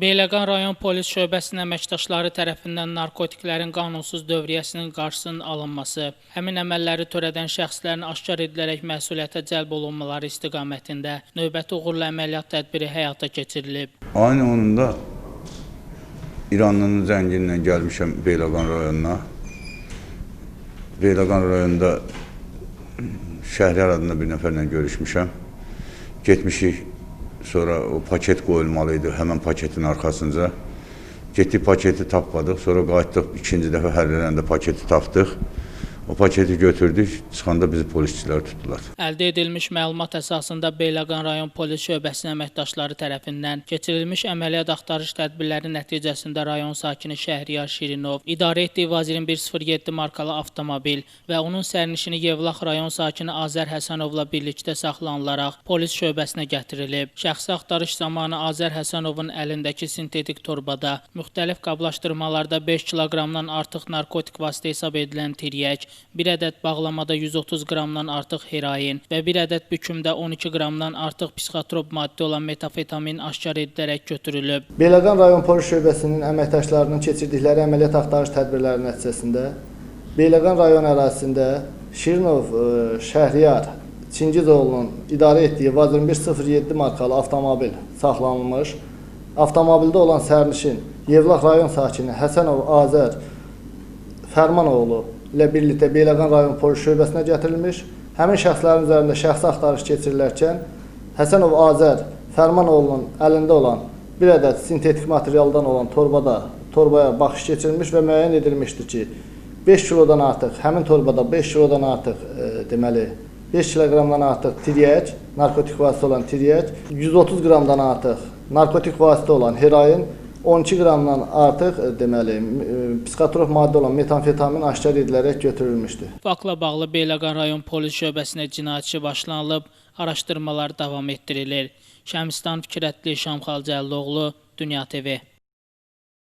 Beyləqan rayon polis şöbəsinin əməkdaşları tərəfindən narkotiklərin qanunsuz dövriyyəsinin qarşısının alınması, həmin əməlləri törədən şəxslərin aşkar edilərək məsuliyyətə cəlb olunmaları istiqamətində növbəti uğurlu əməliyyat tədbiri həyata keçirilib. Ayın 10-da İranlının zəngindən gəlmişəm Beyləqan rayonuna. Beyləqan rayonunda Şəhriyar adında bir nəfərlə görüşmüşəm. Getmişik, sonra o paket qoyulmalı idi, həmən paketin arxasınca. Getdik paketi tapmadıq, sonra qayıtdıq, ikinci dəfə hərlələndə paketi tapdıq. O paketi götürdük, çıxanda bizi polisçilər tutdular. Əldə edilmiş məlumat əsasında Beyləqan rayon polis şöbəsinin əməkdaşları tərəfindən keçirilmiş əməliyyat axtarış tədbirləri nəticəsində rayon sakini Şəhriyar Şirinov idarə etdiyi Vaz 2107 markalı avtomobil və onun sərnişini Yevlax rayon sakini Azər Həsənovla birlikdə saxlanılaraq polis şöbəsinə gətirilib. Şəxsi axtarış zamanı Azər Həsənovun əlindəki sintetik torbada müxtəlif qablaşdırmalarda 5 kiloqramdan artıq narkotik vasitə hesab edilən tiryək, bir ədəd bağlamada 130 qramdan artıq heroin və bir ədəd bükümdə 12 qramdan artıq psixotrop maddə olan metafetamin aşkar edilərək götürülüb. Beyləqan rayon polis şöbəsinin əməkdaşlarının keçirdikləri əməliyyat axtarış tədbirləri nəticəsində Beyləqan rayon ərazisində Şirinov ə, Şəhriyar Çingizoğlu'nun idarə etdiyi Vaz 2107 markalı avtomobil saxlanılmış. Avtomobildə olan sərnişin Yevlax rayon sakini Həsənov Azər Fərmanoğlu ilə birlikdə Beyləqan rayon polis şöbəsinə gətirilmiş. Həmin şəxslərin üzərində şəxsi axtarış keçirilərkən Həsənov Azər Fərmanoğlunun əlində olan bir ədəd sintetik materialdan olan torbada torbaya baxış keçirilmiş və müəyyən edilmişdir ki, 5 kilodan artıq, həmin torbada 5 kilodan artıq e, deməli 5 kiloqramdan artıq tiryək, narkotik vasitə olan tiryək, 130 qramdan artıq narkotik vasitə olan heroin, 12 qramdan artıq e, deməli e, psixotrop maddə olan metamfetamin aşkar edilərək götürülmüşdür. Faktla bağlı Beyləqan rayon polis şöbəsinə cinayət işi başlanılıb, araşdırmalar davam etdirilir. Şəmstan Fikrətli Şamxal Cəlloğlu, Dünya TV